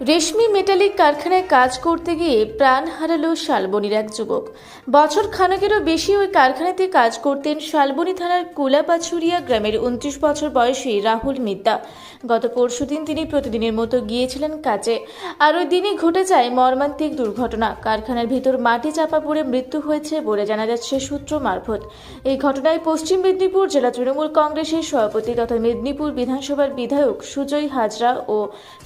রেশমি metallic কারখানায় কাজ করতে গিয়ে প্রাণ হারালো শালবনির এক যুবক। বছর খানেকেরও বেশি ওই কারখানাতে কাজ করতেন শালবনি থানার কুলাপাছুরিয়া গ্রামের উনত্রিশ বছর বয়সী রাহুল মিদ্দা। গত পরশুদিন তিনি প্রতিদিনের মতো গিয়েছিলেন কাজে। আর ওই দিনই ঘটে যায় মর্মান্তিক দুর্ঘটনা। কারখানার ভিতর মাটি চাপা পড়ে মৃত্যু হয়েছে বলে জানা যাচ্ছে সূত্র মারফত। এই ঘটনায় পশ্চিম মেদিনীপুর জেলা তৃণমূল কংগ্রেসের সভাপতি তথা মেদিনীপুর বিধানসভার বিধায়ক সুজয় হাজরা ও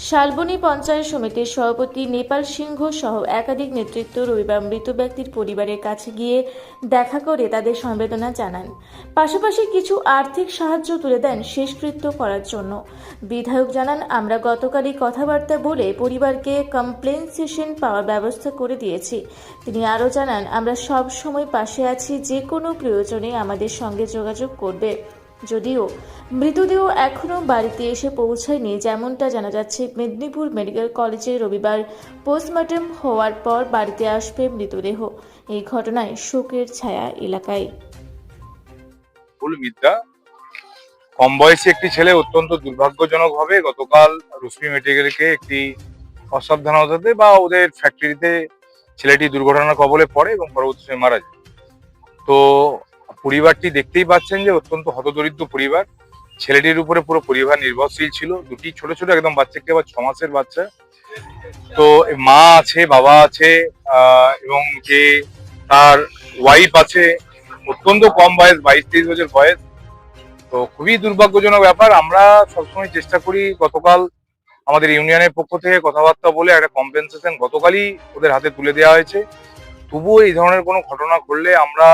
শালবনী পঞ্চায়েত সমিতির সভাপতি নেপাল সিংহ সহ একাধিক নেতৃত্ব রবিবার মৃত ব্যক্তির পরিবারের কাছে গিয়ে দেখা করে তাদের সমবেদনা জানান। পাশাপাশি কিছু আর্থিক সাহায্য তুলে দেন শেষকৃত্য করার জন্য। বিধায়ক জানান, আমরা গতকালই কথাবার্তা বলে পরিবারকে কমপ্লেনসেশন পাওয়ার ব্যবস্থা করে দিয়েছি। তিনি আরও জানান, আমরা সব সময় পাশে আছি, যে কোনো প্রয়োজনে আমাদের সঙ্গে যোগাযোগ করবে। যদিও মৃতদেহ এখনও বাড়িতে এসে পৌঁছায়নি, যেমনটা জানা যাচ্ছে, মেদিনীপুর মেডিকেল কলেজে রবিবার পোস্টমর্টম হওয়ার পর বাড়িতে আসবে মৃতদেহ। এই ঘটনায় শোকের ছায়া এলাকায়। কম বয়সী একটি ছেলে অত্যন্ত দুর্ভাগ্যজনক ভাবে গতকাল রশ্মি মেটেরিয়ালকে একটি অসাবধানতাতে বা ওদের ফ্যাক্টরিতে ছেলেটি দুর্ঘটনার কবলে পড়ে এবং পরবর্তী সময় মারা যায়। তো পরিবারটি দেখতেই পাচ্ছেন যে অত্যন্ত হতদরিদ্র পরিবার। ছেলেটির উপরে পুরো পরিবার নির্ভরশীল ছিল। দুটি ছোট ছোট একদম বাচ্চা কে আবার ছ মাসের বাচ্চা। তো মা আছে, বাবা আছে এবং যে তার ওয়াইফ আছে, অত্যন্ত কম বয়স, বাইশ তেইশ বছর বয়স। তো খুবই দুর্ভাগ্যজনক ব্যাপার। আমরা সবসময় চেষ্টা করি গতকাল আমাদের ইউনিয়নের পক্ষ থেকে কথাবার্তা বলে একটা কম্পেনসেশন গতকালই ওদের হাতে তুলে দেওয়া হয়েছে। তবুও এই ধরনের কোনো ঘটনা ঘটলে আমরা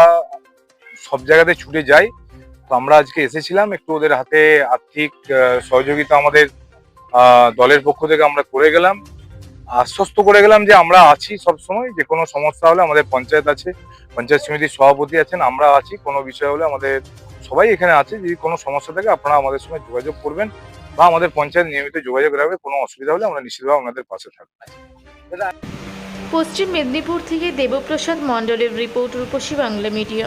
সব জায়গাতে ছুটে যাই। তো আমরা আজকে এসেছিলাম একটু ওদের হাতে আর্থিক সহযোগিতা আমাদের দলের পক্ষ থেকে আমরা করে গেলাম। আশ্বস্ত করে গেলাম যে আমরা আছি সব সময় যে কোনো সমস্যা হলে আমাদের পঞ্চায়েত আছে, পঞ্চায়েত সমিতির সভাপতি আছেন, আমরা আছি, কোনো বিষয় হলে আমাদের সবাই এখানে আছে। যদি কোনো সমস্যা থাকে আপনারা আমাদের সঙ্গে যোগাযোগ করবেন বা আমাদের পঞ্চায়েত নিয়মিত যোগাযোগ রাখবে, কোনো অসুবিধা হলে আমরা নিশ্চিতভাবে আপনাদের পাশে থাকব। পশ্চিম মেদিনীপুর থেকে দেবপ্রসাদ মণ্ডলের রিপোর্ট রূপসী বাংলা মিডিয়া।